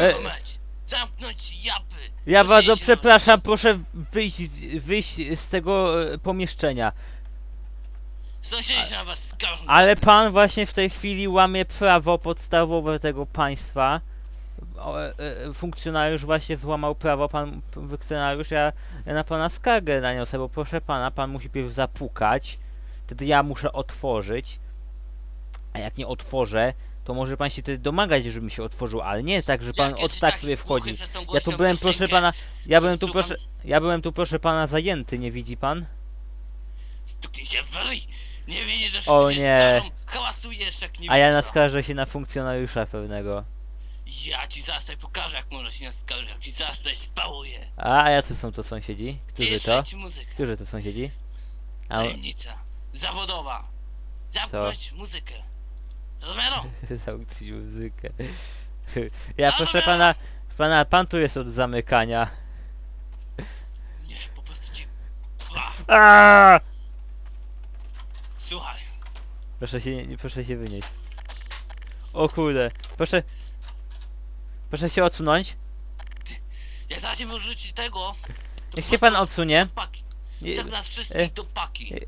E- Kurwa mać! Zamknąć japy! Ja bardzo przepraszam, proszę wyjść, wyjść z tego e, pomieszczenia. Sąsiedzi na was skarżą. Ale pan właśnie w tej chwili łamie prawo podstawowe tego państwa. O, e, e, Funkcjonariusz właśnie złamał prawo, pan p- funkcjonariusz, ja, ja na pana skargę naniosę, bo proszę pana, pan musi pierw zapukać, wtedy ja muszę otworzyć, a jak nie otworzę, to może pan się wtedy domagać, żebym się otworzył, ale nie tak, że pan od tak taki sobie wchodzi. Ja tu byłem, proszę pana, ja byłem tu, proszę, ja byłem tu, proszę pana, zajęty, nie widzi pan? Stuknij się w ryj! Nie widzisz, że O się nie. Hałasujesz jak nie A ja naskarżę się na funkcjonariusza pewnego. Ja ci zaraz tutaj pokażę, jak można się naskarżyć, jak ci zaraz tutaj spałuję. A, a jacy są to sąsiedzi? Którzy to? Którzy to sąsiedzi? A, Tajemnica. Zawodowa. Zamknąć muzykę. Zrozumiano? zamknąć muzykę. Ja proszę pana, pana, pan tu jest od zamykania. Nie, po prostu ci... Aaaa! słuchaj. Proszę się, nie, proszę się wynieść. O kurde, proszę... Proszę się odsunąć. Jak zaraz się wyrzuci tego... to Niech się pan prostu odsunie. do paki. Nie- nas e, wszystkich do paki. e.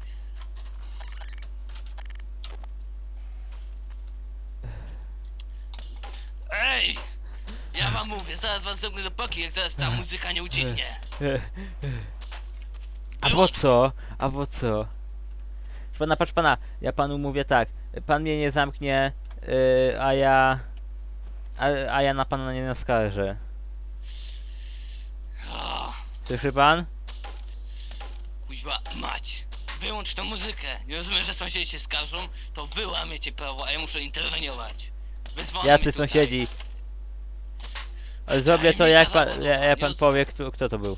Ej! Ja zaraz was zamknę do paki, jak zaraz ta muzyka nie ucichnie. A po co? A po co? Proszę Pana, patrz pana, ja panu mówię tak. Pan mnie nie zamknie, yy, a ja... A, a ja na pana nie naskarżę. O, Słyszy pan? kuźwa mać. Wyłącz tą muzykę. Nie rozumiem, że sąsiedzi się skarżą, to wy łamiecie prawo, a ja muszę interweniować. Jacy mnie tutaj. sąsiedzi? Zrobię to jak pan, jak pan powie, kto, kto to był.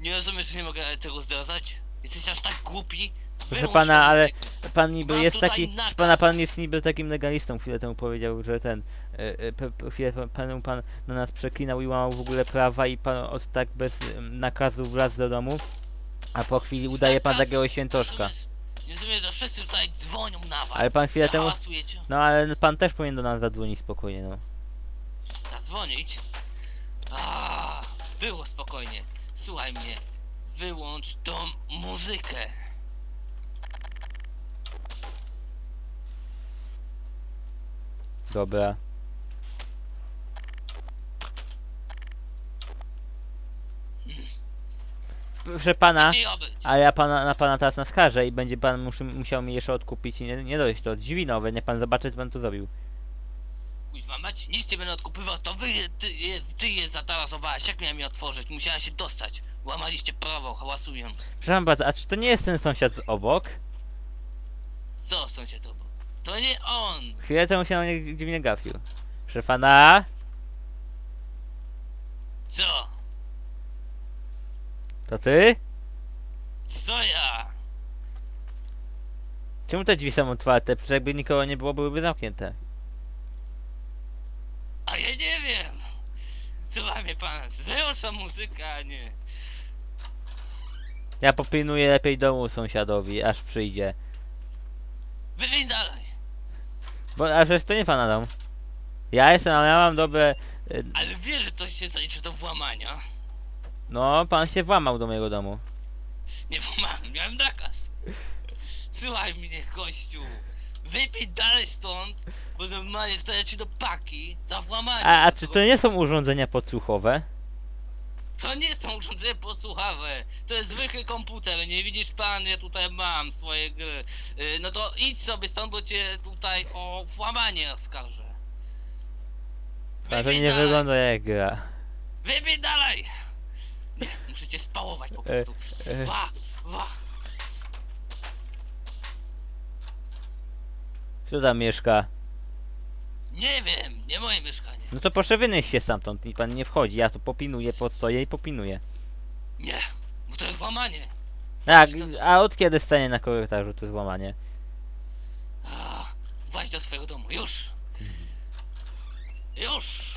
Nie rozumiesz, że nie mogę tego zdradzać? Jesteś aż tak głupi? Proszę Wyłącz pana, ale pan niby Mam jest tutaj taki, nakaz. pana, pan jest niby takim legalistą, chwilę temu powiedział, że ten, e, e, pe- pe- chwilę pa- panu pan na nas przeklinał i łamał w ogóle prawa i pan od tak bez em, nakazu wlazł do domu, a po chwili udaje pan takiego świętoszka. Rozumiesz? Nie rozumiem, że wszyscy tutaj dzwonią na was. Ale pan chwilę temu-. No ale pan też powinien do nas zadzwonić spokojnie, no. Zadzwonić? A, było spokojnie. Słuchaj mnie. Wyłącz tą muzykę. Dobra. Proszę pana, a ja pana, na pana teraz naskarżę i będzie pan muszy, musiał mi jeszcze odkupić, nie, nie dojść to drzwi nowe, niech pan zobaczy co pan tu zrobił. Kuźwa mać, nic cię będę odkupywał, to wy, ty, je- ty je. Jak miałem je otworzyć? Musiałem się dostać. Łamaliście prawo, hałasując. Przepraszam bardzo, a czy to nie jest ten sąsiad z obok? Co, sąsiad obok? To nie on! Chwilę temu się na mnie dziwnie gafił. Proszę pana, Co? to ty? Co ja? Czemu te drzwi są otwarte? Przecież jakby nikogo nie było, byłyby zamknięte. Ja nie wiem. Słuchaj mnie pan, tą muzykę, a nie. Ja popilnuję lepiej domu sąsiadowi, aż przyjdzie. Wywiń dalej. Bo a przecież to nie pana dom. Ja jestem, ale ja mam dobre... y, Ale wiesz, że to się zaliczy do włamania. No, pan się włamał do mojego domu. Nie włamałem, miałem nakaz. Słuchaj mnie, gościu. Wypij dalej stąd, bo normalnie wstaję ci do paki za włamanie. A, a czy to nie są urządzenia podsłuchowe? To nie są urządzenia posłuchawe. To jest zwykły komputer. Nie widzisz pan, ja tutaj mam swoje gry. Yy, No to idź sobie stąd, bo cię tutaj o włamanie oskarżę. A to Wypij nie dalej. wygląda jak gra. Wypij dalej! Nie, muszę cię spałować po prostu. e. Wa, wa. Kto tam mieszka? Nie wiem, nie moje mieszkanie. No to proszę wynieść się stamtąd i pan nie wchodzi. Ja tu popinuję, podstoję i popinuję. Nie, bo to jest włamanie. Tak, a od kiedy stanie na korytarzu to złamanie? A, Właź do swojego domu, już! Już!